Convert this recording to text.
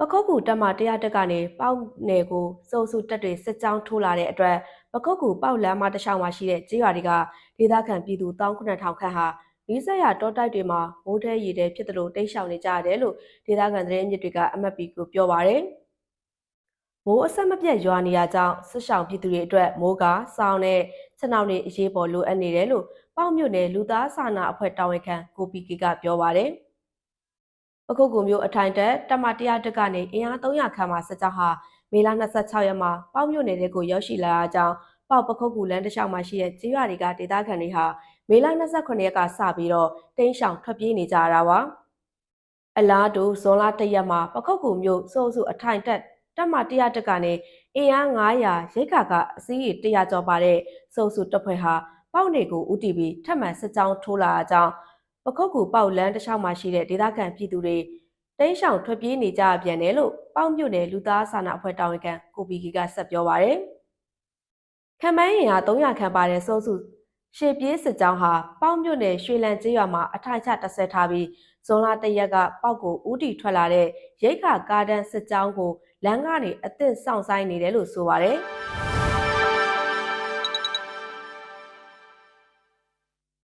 ပခုတ်ကူတက်မှ100တက်ကနေပေါက်နယ်ကိုစုံစုတက်တွေစစ်ကြောင်းထိုးလာတဲ့အတွက်ပခုတ်ကူပေါက်လမ်းမတစ်လျှောက်မှာရှိတဲ့ကျေးရွာတွေကဒေသခံပြည်သူ19000ခန့်ဟာနီးစပ်ရာတောတိုက်တွေမှာမိုးထဲရေထဲဖြစ်သလိုတိတ်ရှောင်နေကြရတယ်လို့ဒေသခံသတင်းမြစ်တွေကအမတ်ပီကိုပြောပါရယ်မိုးအဆက်မပြတ်ရွာနေရကြောင်းဆွရှောင်ပြည်သူတွေအတွက်မိုးကစောင်းနဲ့စနှောင်းတွေအရေးပေါ်လိုအပ်နေတယ်လို့ပေါ့မြို့နယ်လူသားစာနာအဖွဲ့တာဝန်ခံကိုပီကီကပြောပါရယ် ပခုတ်ကူမျိုးအထိုင်တက်တမ100တက်ကနေအင်အား300ခန့်မှစစ်ကြောင်းဟာမေလ26ရက်မှာပေါ့မြို့နယ်တွေကိုရောက်ရှိလာတာကြောင့်ပေါက်ပခုတ်ကူလမ်းတစ်လျှောက်မှာရှိတဲ့ကျေးရွာတွေကဒေသခံတွေဟာမေလ29ရက်ကစပြီးတော့တိန်းရှောင်ထွက်ပြေးနေကြတာပါအလားတူဇွန်လ1ရက်မှာပခုတ်ကူမျိုးစိုးစုအထိုင်တက်တက်မှ100တက်ကနေအင်အား900ရိတ်ခါကအစည်းအ100ကျော်ပါတဲ့စိုးစုတပ်ဖွဲ့ဟာပေါက်နေကိုဥတီပြီးထပ်မံစစ်ကြောင်းထိုးလာတာကြောင့် ပခုတ်ကူပေါက်လမ်းတစ်လျှောက်မှာရှိတဲ့ဒေသခံပြည်သူတွေတိန်းရှောင်ထွက်ပြေးနေကြပြန်တယ်လို့ပေါက်မြို့နယ်လူသားစာနာအဖွဲ့တာဝန်ခံကိုပီကီကဆက်ပြောပါရယ်ခံမိုင်းရင်ဟာ300ခန့်ပါတဲ့စိုးစုရှေပြေးစစ်ကြောင်းဟာပေါက်မြို့နယ်ရွှေလန်ကျေးရွာမှာအထိုင်ချတက်ဆက်ထားပြီးဇွန်လတရက်ကပေါက်ကိုဥတီထွက်လာတဲ့ရိတ်ခါကားတန်းစစ်ကြောင်းကိုလမ်းကနေအသစ်စောင့်ဆိုင်နေတယ်လို့ဆိုပါရယ်